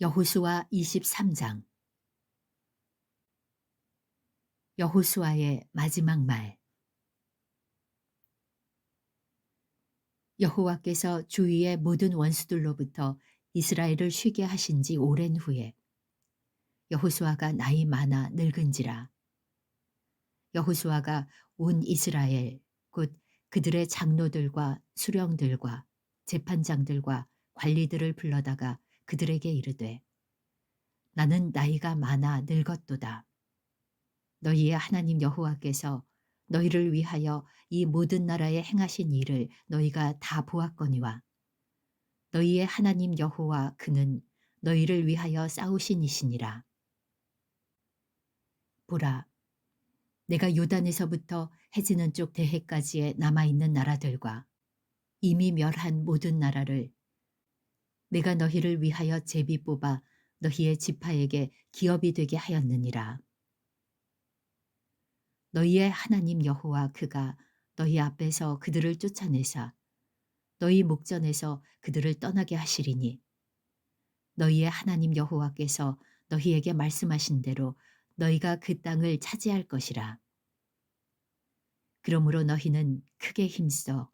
여호수아 23장. 여호수아의 마지막 말. 여호와께서 주위의 모든 원수들로부터 이스라엘을 쉬게 하신 지 오랜 후에 여호수아가 나이 많아 늙은지라. 여호수아가 온 이스라엘 곧 그들의 장로들과 수령들과 재판장들과 관리들을 불러다가 그들에게 이르되 나는 나이가 많아 늙었도다. 너희의 하나님 여호와께서 너희를 위하여 이 모든 나라에 행하신 일을 너희가 다 보았거니와 너희의 하나님 여호와 그는 너희를 위하여 싸우신 이시니라. 보라, 내가 요단에서부터 해지는 쪽 대해까지의 남아있는 나라들과 이미 멸한 모든 나라를 내가 너희를 위하여 제비 뽑아 너희의 지파에게 기업이 되게 하였느니라. 너희의 하나님 여호와 그가 너희 앞에서 그들을 쫓아내사 너희 목전에서 그들을 떠나게 하시리니 너희의 하나님 여호와께서 너희에게 말씀하신 대로 너희가 그 땅을 차지할 것이라. 그러므로 너희는 크게 힘써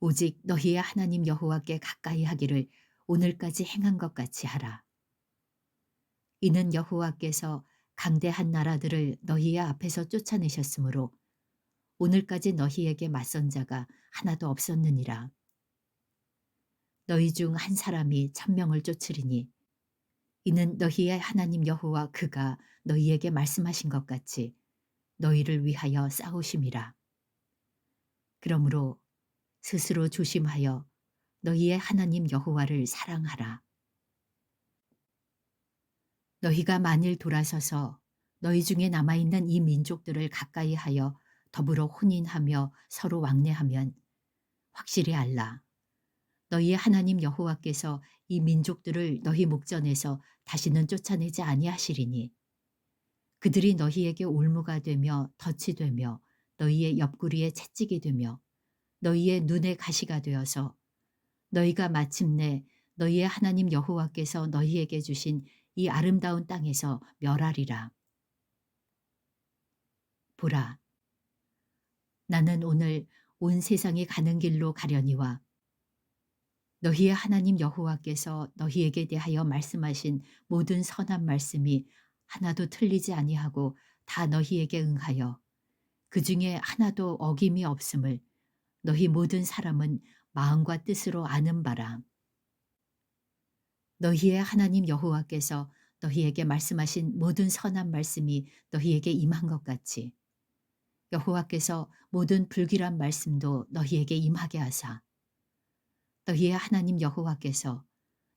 오직 너희의 하나님 여호와께 가까이 하기를 오늘까지 행한 것 같이 하라. 이는 여호와께서 강대한 나라들을 너희의 앞에서 쫓아내셨으므로 오늘까지 너희에게 맞선 자가 하나도 없었느니라. 너희 중 한 사람이 천명을 쫓으리니 이는 너희의 하나님 여호와 그가 너희에게 말씀하신 것 같이 너희를 위하여 싸우심이라. 그러므로 스스로 조심하여 너희의 하나님 여호와를 사랑하라. 너희가 만일 돌아서서 너희 중에 남아있는 이 민족들을 가까이 하여 더불어 혼인하며 서로 왕래하면 확실히 알라. 너희의 하나님 여호와께서 이 민족들을 너희 목전에서 다시는 쫓아내지 아니하시리니 그들이 너희에게 올무가 되며 덫이 되며 너희의 옆구리에 채찍이 되며 너희의 눈에 가시가 되어서 너희가 마침내 너희의 하나님 여호와께서 너희에게 주신 이 아름다운 땅에서 멸하리라. 보라, 나는 오늘 온 세상이 가는 길로 가려니와 너희의 하나님 여호와께서 너희에게 대하여 말씀하신 모든 선한 말씀이 하나도 틀리지 아니하고 다 너희에게 응하여 그 중에 하나도 어김이 없음을 너희 모든 사람은 마음과 뜻으로 아는 바라. 너희의 하나님 여호와께서 너희에게 말씀하신 모든 선한 말씀이 너희에게 임한 것 같이 여호와께서 모든 불길한 말씀도 너희에게 임하게 하사 너희의 하나님 여호와께서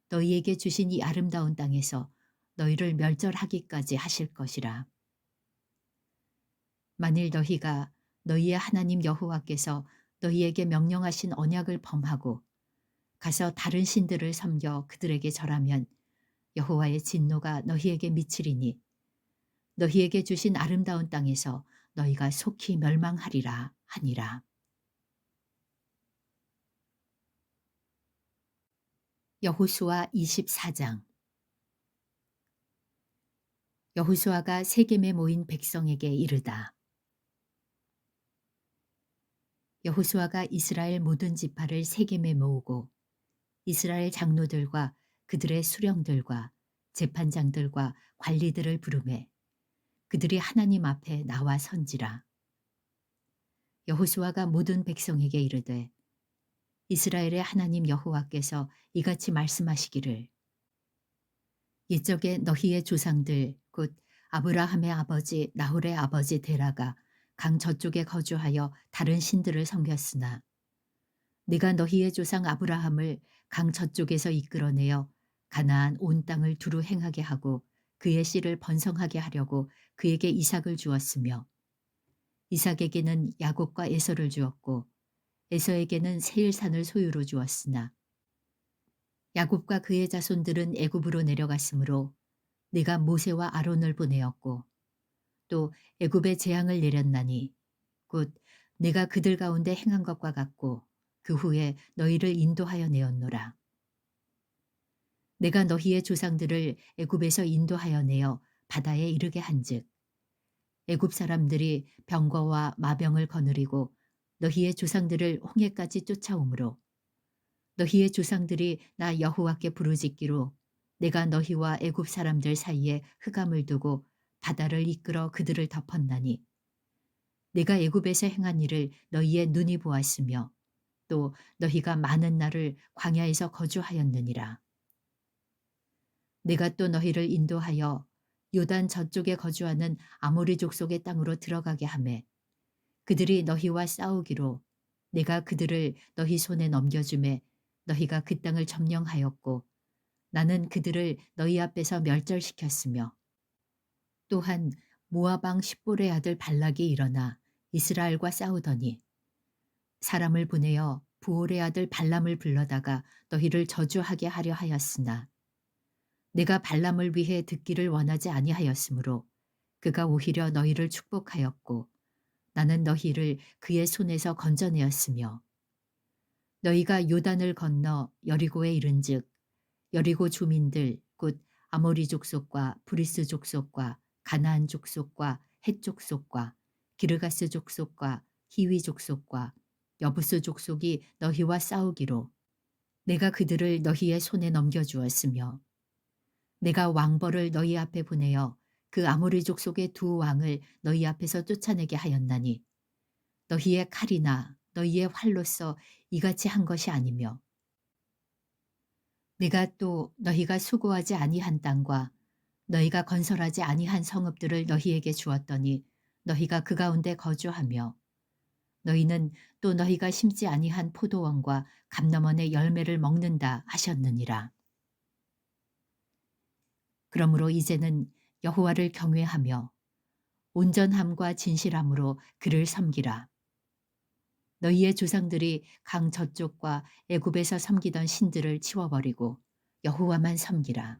너희에게 주신 이 아름다운 땅에서 너희를 멸절하기까지 하실 것이라. 만일 너희가 너희의 하나님 여호와께서 너희에게 명령하신 언약을 범하고 가서 다른 신들을 섬겨 그들에게 절하면 여호와의 진노가 너희에게 미치리니 너희에게 주신 아름다운 땅에서 너희가 속히 멸망하리라 하니라. 여호수아 24장 여호수아가 세겜에 모인 백성에게 이르다. 여호수아가 이스라엘 모든 지파를 세겜에 모으고 이스라엘 장로들과 그들의 수령들과 재판장들과 관리들을 부르매 그들이 하나님 앞에 나와 선지라. 여호수아가 모든 백성에게 이르되 이스라엘의 하나님 여호와께서 이같이 말씀하시기를 옛적에 너희의 조상들 곧 아브라함의 아버지 나홀의 아버지 데라가 강 저쪽에 거주하여 다른 신들을 섬겼으나 네가 너희의 조상 아브라함을 강 저쪽에서 이끌어내어 가나안 온 땅을 두루 행하게 하고 그의 씨를 번성하게 하려고 그에게 이삭을 주었으며 이삭에게는 야곱과 에서를 주었고 에서에게는 세일산을 소유로 주었으나 야곱과 그의 자손들은 애굽으로 내려갔으므로 내가 모세와 아론을 보내었고 또 애굽에 재앙을 내렸나니 곧 내가 그들 가운데 행한 것과 같고 그 후에 너희를 인도하여 내었노라. 내가 너희의 조상들을 애굽에서 인도하여 내어 바다에 이르게 한즉 애굽 사람들이 병거와 마병을 거느리고 너희의 조상들을 홍해까지 쫓아오므로 너희의 조상들이 나 여호와께 부르짖기로 내가 너희와 애굽 사람들 사이에 흑암을 두고 바다를 이끌어 그들을 덮었나니 내가 애굽에서 행한 일을 너희의 눈이 보았으며 또 너희가 많은 날을 광야에서 거주하였느니라. 내가 또 너희를 인도하여 요단 저쪽에 거주하는 아모리 족속의 땅으로 들어가게 하매 그들이 너희와 싸우기로 내가 그들을 너희 손에 넘겨주매 너희가 그 땅을 점령하였고 나는 그들을 너희 앞에서 멸절시켰으며 또한 모아방 십볼의 아들 발락이 일어나 이스라엘과 싸우더니 사람을 보내어 부올의 아들 발람을 불러다가 너희를 저주하게 하려 하였으나 내가 발람을 위해 듣기를 원하지 아니하였으므로 그가 오히려 너희를 축복하였고 나는 너희를 그의 손에서 건져내었으며 너희가 요단을 건너 여리고에 이른즉 여리고 주민들 곧 아모리 족속과 브리스 족속과 가나안 족속과 헷 족속과 기르가스 족속과 히위 족속과 여부스 족속이 너희와 싸우기로. 내가 그들을 너희의 손에 넘겨주었으며 내가 왕벌을 너희 앞에 보내어 그 아모리 족속의 두 왕을 너희 앞에서 쫓아내게 하였나니 너희의 칼이나 너희의 활로서 이같이 한 것이 아니며 내가 또 너희가 수고하지 아니한 땅과 너희가 건설하지 아니한 성읍들을 너희에게 주었더니 너희가 그 가운데 거주하며 너희는 또 너희가 심지 아니한 포도원과 감남원의 열매를 먹는다 하셨느니라. 그러므로 이제는 여호와를 경외하며 온전함과 진실함으로 그를 섬기라. 너희의 조상들이 강 저쪽과 애굽에서 섬기던 신들을 치워버리고 여호와만 섬기라.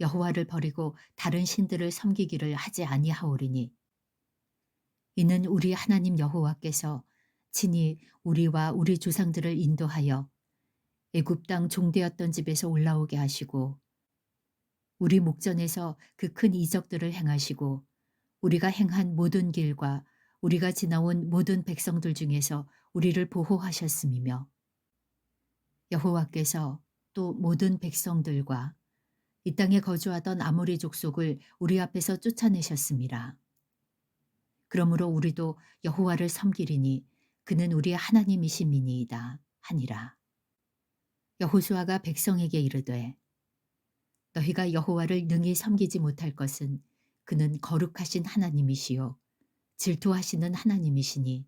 여호와를 버리고 다른 신들을 섬기기를 하지 아니하오리니. 이는 우리 하나님 여호와께서 친히 우리와 우리 조상들을 인도하여 애굽 땅 종되었던 집에서 올라오게 하시고 우리 목전에서 그 큰 이적들을 행하시고 우리가 행한 모든 길과 우리가 지나온 모든 백성들 중에서 우리를 보호하셨음이며 여호와께서 또 모든 백성들과 이 땅에 거주하던 아모리 족속을 우리 앞에서 쫓아내셨습니다. 그러므로 우리도 여호와를 섬기리니 그는 우리의 하나님이심이니이다 하니라. 여호수아가 백성에게 이르되 너희가 여호와를 능히 섬기지 못할 것은 그는 거룩하신 하나님이시요 질투하시는 하나님이시니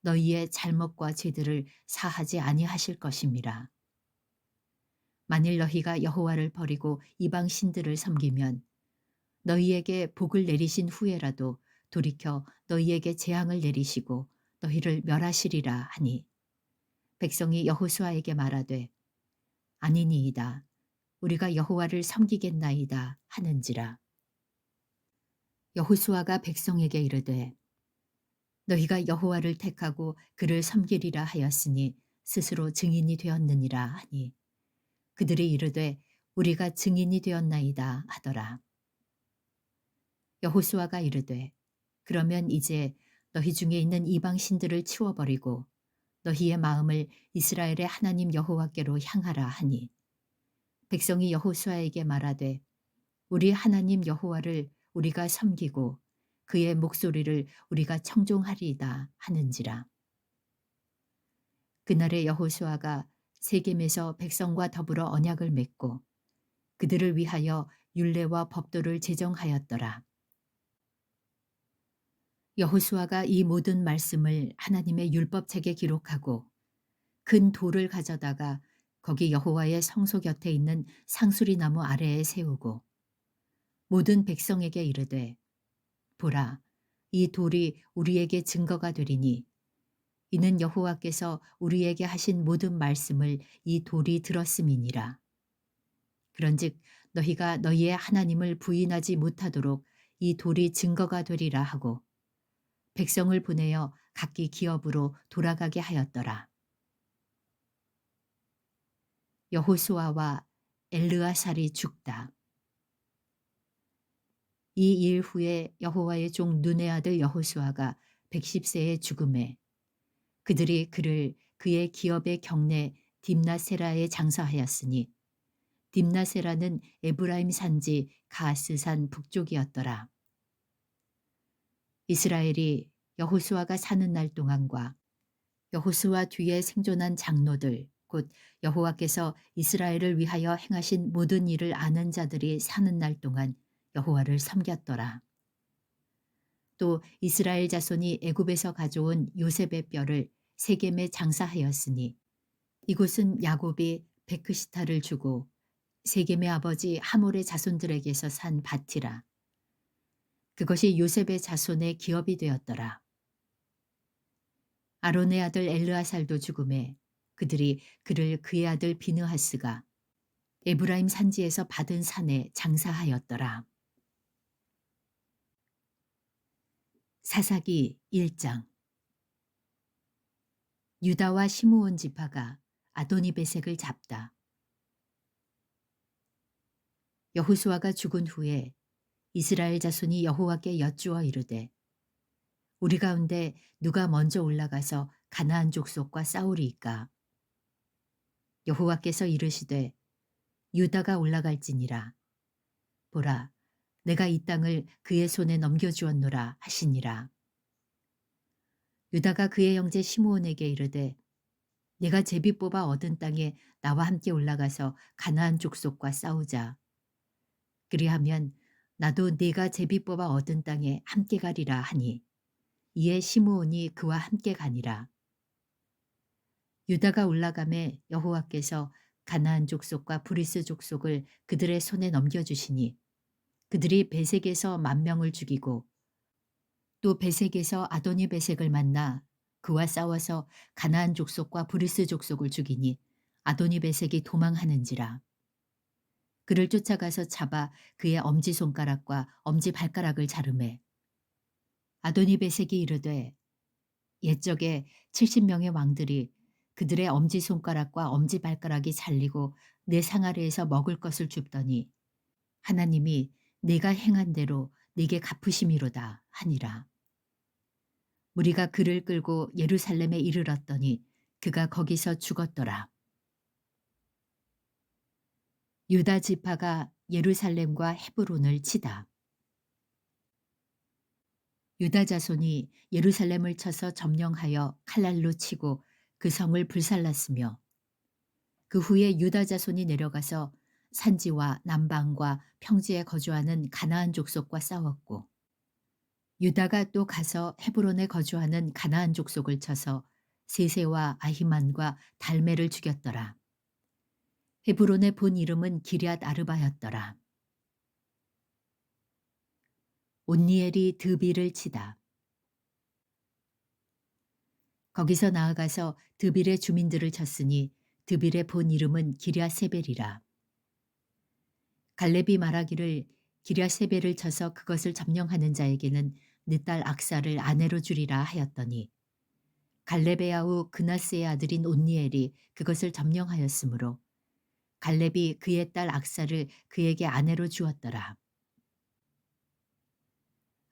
너희의 잘못과 죄들을 사하지 아니하실 것임이라. 만일 너희가 여호와를 버리고 이방 신들을 섬기면 너희에게 복을 내리신 후에라도 돌이켜 너희에게 재앙을 내리시고 너희를 멸하시리라 하니. 백성이 여호수아에게 말하되 아니니이다. 우리가 여호와를 섬기겠나이다 하는지라. 여호수아가 백성에게 이르되 너희가 여호와를 택하고 그를 섬기리라 하였으니 스스로 증인이 되었느니라 하니 그들이 이르되 우리가 증인이 되었나이다 하더라. 여호수아가 이르되 그러면 이제 너희 중에 있는 이방 신들을 치워버리고 너희의 마음을 이스라엘의 하나님 여호와께로 향하라 하니 백성이 여호수아에게 말하되 우리 하나님 여호와를 우리가 섬기고 그의 목소리를 우리가 청종하리이다 하는지라. 그날에 여호수아가 세겜에서 백성과 더불어 언약을 맺고 그들을 위하여 율례와 법도를 제정하였더라. 여호수아가 이 모든 말씀을 하나님의 율법책에 기록하고 큰 돌을 가져다가 거기 여호와의 성소 곁에 있는 상수리 나무 아래에 세우고 모든 백성에게 이르되 보라 이 돌이 우리에게 증거가 되리니 이는 여호와께서 우리에게 하신 모든 말씀을 이 돌이 들었음이니라. 그런즉 너희가 너희의 하나님을 부인하지 못하도록 이 돌이 증거가 되리라 하고 백성을 보내어 각기 기업으로 돌아가게 하였더라. 여호수아와 엘르아살이 죽다. 이 일 후에 여호와의 종 눈의 아들 여호수아가 110세에 죽음에 그들이 그를 그의 기업의 경내 딥나세라에 장사하였으니 딥나세라는 에브라임 산지 가스산 북쪽이었더라. 이스라엘이 여호수아가 사는 날 동안과 여호수아 뒤에 생존한 장로들 곧 여호와께서 이스라엘을 위하여 행하신 모든 일을 아는 자들이 사는 날 동안 여호와를 섬겼더라. 또 이스라엘 자손이 애굽에서 가져온 요셉의 뼈를 세겜에 장사하였으니 이곳은 야곱이 베크시타를 주고 세겜의 아버지 하몰의 자손들에게서 산 밭이라. 그것이 요셉의 자손의 기업이 되었더라. 아론의 아들 엘르아살도 죽음에 그들이 그를 그의 아들 비느하스가 에브라임 산지에서 받은 산에 장사하였더라. 사사기 1장. 유다와 시므온 지파가 아도니베색을 잡다. 여호수아가 죽은 후에 이스라엘 자손이 여호와께 여쭈어 이르되 우리 가운데 누가 먼저 올라가서 가나안 족속과 싸우리이까? 여호와께서 이르시되 유다가 올라갈지니라. 보라 내가 이 땅을 그의 손에 넘겨주었노라 하시니라 유다가 그의 형제 시므온에게 이르되 내가 제비 뽑아 얻은 땅에 나와 함께 올라가서 가나안 족속과 싸우자 그리하면 나도 네가 제비 뽑아 얻은 땅에 함께 가리라 하니 이에 시므온이 그와 함께 가니라. 유다가 올라감에 여호와께서 가나안 족속과 브리스 족속을 그들의 손에 넘겨주시니 그들이 베색에서 만 명을 죽이고 또 베색에서 아도니 베색을 만나 그와 싸워서 가나안 족속과 브리스 족속을 죽이니 아도니 베색이 도망하는지라. 그를 쫓아가서 잡아 그의 엄지손가락과 엄지발가락을 자르매 아도니 베색이 이르되 옛적에 70명의 왕들이 그들의 엄지손가락과 엄지발가락이 잘리고 내 상아리에서 먹을 것을 줍더니 하나님이 내가 행한 대로 네게 갚으심이로다 하니라. 우리가 그를 끌고 예루살렘에 이르렀더니 그가 거기서 죽었더라. 유다 지파가 예루살렘과 헤브론을 치다. 유다 자손이 예루살렘을 쳐서 점령하여 칼날로 치고 그 성을 불살랐으며 그 후에 유다 자손이 내려가서 산지와 남방과 평지에 거주하는 가나안 족속과 싸웠고 유다가 또 가서 헤브론에 거주하는 가나안 족속을 쳐서 세세와 아히만과 달메를 죽였더라. 헤브론의 본 이름은 기리앗 아르바였더라. 온니엘이 드비를 치다. 거기서 나아가서 드빌의 주민들을 쳤으니 드빌의 본 이름은 기랴 세벨이라. 갈렙이 말하기를 기랴 세벨을 쳐서 그것을 점령하는 자에게는 내 딸 악사를 아내로 주리라 하였더니 갈렙의 아우 그나스의 아들인 온니엘이 그것을 점령하였으므로 갈렙이 그의 딸 악사를 그에게 아내로 주었더라.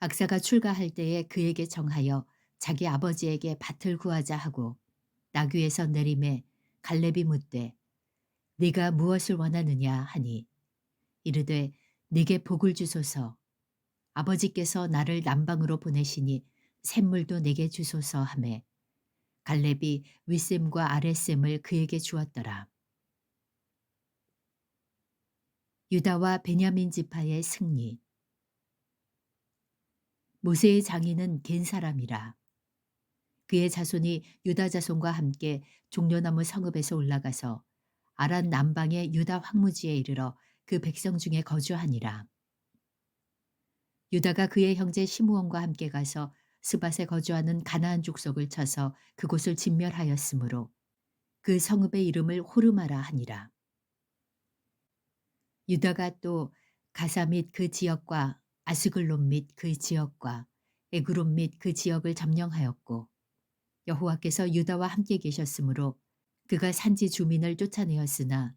악사가 출가할 때에 그에게 정하여 자기 아버지에게 밭을 구하자 하고 나귀에서 내림에 갈렙이 묻되 네가 무엇을 원하느냐 하니 이르되 네게 복을 주소서 아버지께서 나를 남방으로 보내시니 샘물도 내게 주소서 하매 갈렙이 윗샘과 아랫샘을 그에게 주었더라. 유다와 베냐민 지파의 승리 모세의 장인은 겐 사람이라. 그의 자손이 유다 자손과 함께 종려나무 성읍에서 올라가서 아란 남방의 유다 황무지에 이르러 그 백성 중에 거주하니라. 유다가 그의 형제 시므온과 함께 가서 스밧에 거주하는 가나안 족속을 쳐서 그곳을 진멸하였으므로 그 성읍의 이름을 호르마라 하니라. 유다가 또 가사 및 그 지역과 아스글론 및 그 지역과 에그론 및 그 지역을 점령하였고 여호와께서 유다와 함께 계셨으므로 그가 산지 주민을 쫓아내었으나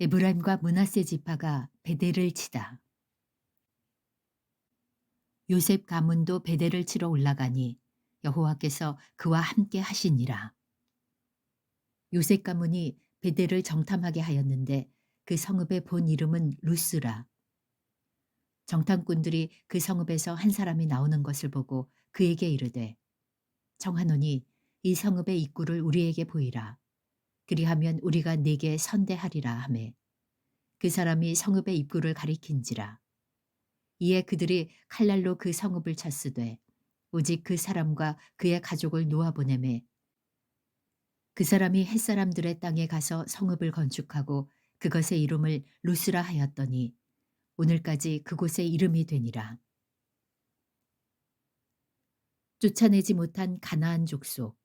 에브라임과 문하세 지파가 베델을 치다. 요셉 가문도 베델을 치러 올라가니 여호와께서 그와 함께 하시니라. 요셉 가문이 베델을 정탐하게 하였는데 그 성읍의 본 이름은 루스라. 정탐꾼들이 그 성읍에서 한 사람이 나오는 것을 보고 그에게 이르되 정하노니 이 성읍의 입구를 우리에게 보이라. 그리하면 우리가 네게 선대하리라 하매 그 사람이 성읍의 입구를 가리킨지라. 이에 그들이 칼날로 그 성읍을 찼으되 오직 그 사람과 그의 가족을 놓아보내매 그 사람이 햇사람들의 땅에 가서 성읍을 건축하고 그것의 이름을 루스라 하였더니 오늘까지 그곳의 이름이 되니라. 쫓아내지 못한 가나안 족속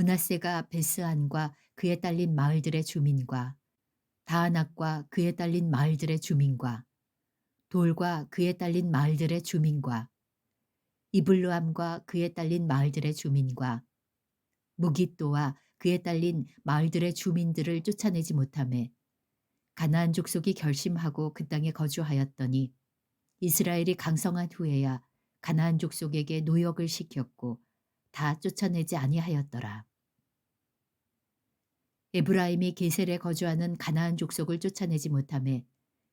문하세가 베스안과 그에 딸린 마을들의 주민과 다하낙과 그에 딸린 마을들의 주민과 돌과 그에 딸린 마을들의 주민과 이블루암과 그에 딸린 마을들의 주민과 무기또와 그에 딸린 마을들의 주민들을 쫓아내지 못함에 가나안 족속이 결심하고 그 땅에 거주하였더니 이스라엘이 강성한 후에야 가나안 족속에게 노역을 시켰고 다 쫓아내지 아니하였더라. 에브라임이 게셀에 거주하는 가나안 족속을 쫓아내지 못함에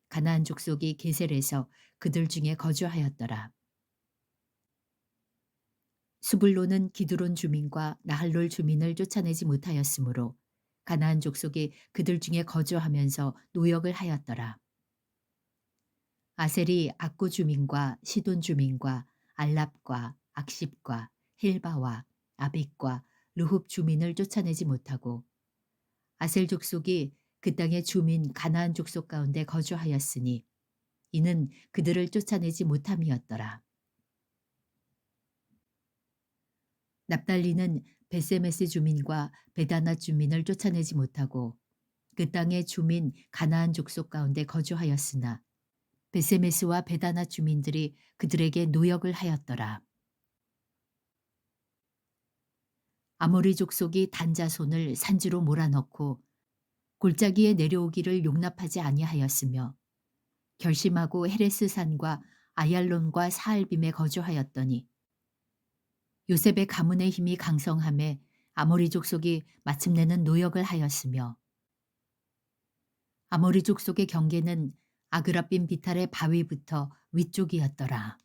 가나안 족속이 게셀에서 그들 중에 거주하였더라. 수불로는 기드론 주민과 나할롤 주민을 쫓아내지 못하였으므로 가나안 족속이 그들 중에 거주하면서 노역을 하였더라. 아셀이 악구 주민과 시돈 주민과 알랍과 악십과 힐바와 아빅과 르흡 주민을 쫓아내지 못하고 아셀 족속이 그 땅의 주민 가나안 족속 가운데 거주하였으니 이는 그들을 쫓아내지 못함이었더라. 납달리는 베세메스 주민과 베다나 주민을 쫓아내지 못하고 그 땅의 주민 가나안 족속 가운데 거주하였으나 베세메스와 베다나 주민들이 그들에게 노역을 하였더라. 아모리 족속이 단자손을 산지로 몰아넣고 골짜기에 내려오기를 용납하지 아니하였으며 결심하고 헤레스 산과 아얄론과 사알빔에 거주하였더니 요셉의 가문의 힘이 강성함에 아모리 족속이 마침내는 노역을 하였으며 아모리 족속의 경계는 아그라빔 비탈의 바위부터 위쪽이었더라.